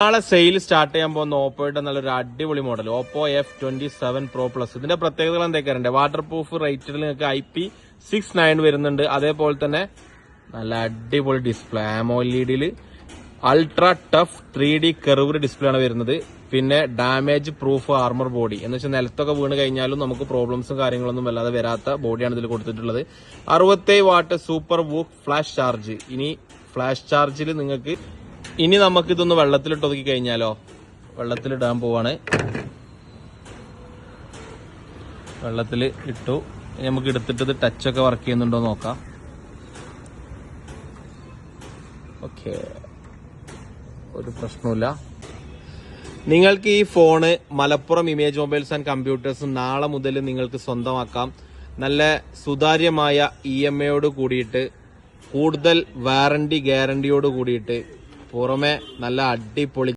നാളെ sale start ചെയ്യാൻ പോകുന്ന ഓപ്പോയുടെ നല്ലൊരു അടിപൊളി model Oppo F twenty seven pro plus ഇതിന്റെ പ്രത്യേകതകൾ എന്തൊക്കെയാണ് വാട്ടർ പ്രൂഫ് റേറ്റിൽ നിങ്ങൾക്ക് ഐ പി സിക്സ് നയൻ വരുന്നുണ്ട്. അതേപോലെ തന്നെ നല്ല അടിപൊളി ഡിസ്പ്ലേ ആമോ ആമോലിഡിയിൽ ultra tough three D curved display ആണ് വരുന്നത്. പിന്നെ ഡാമേജ് പ്രൂഫ് ആർമർ ബോഡി എന്ന് വെച്ചാൽ നിലത്തൊക്കെ വീണ് കഴിഞ്ഞാലും നമുക്ക് പ്രോബ്ലംസും കാര്യങ്ങളൊന്നും വല്ലാതെ വരാത്ത ബോഡിയാണ് ഇതിൽ കൊടുത്തിട്ടുള്ളത്. അറുപത്തേഴ് watt super VOOC flash charge ഇനി ഫ്ലാഷ് ചാർജിൽ നിങ്ങൾക്ക് ഇനി നമുക്ക് ഇതൊന്ന് വെള്ളത്തിലിട്ട് ഒതുക്കി കഴിഞ്ഞാലോ? വെള്ളത്തിലിടാൻ പോവാണ്. വെള്ളത്തിൽ ഇട്ടു. ഇനി നമുക്ക് എടുത്തിട്ട് ഇത് ടച്ചൊക്കെ വർക്ക് ചെയ്യുന്നുണ്ടോ നോക്കാം. ഓക്കെ ഒരു പ്രശ്നമില്ല നിങ്ങൾക്ക് ഈ phone Malappuram image mobiles and computers നാളെ മുതൽ നിങ്ങൾക്ക് സ്വന്തമാക്കാം. നല്ല സുതാര്യമായ ഇ എം എയോട് കൂടിയിട്ട് കൂടുതൽ വാറണ്ടി ഗ്യാരണ്ടിയോട് കൂടിയിട്ട് പുറമെ നല്ല അടിപൊളി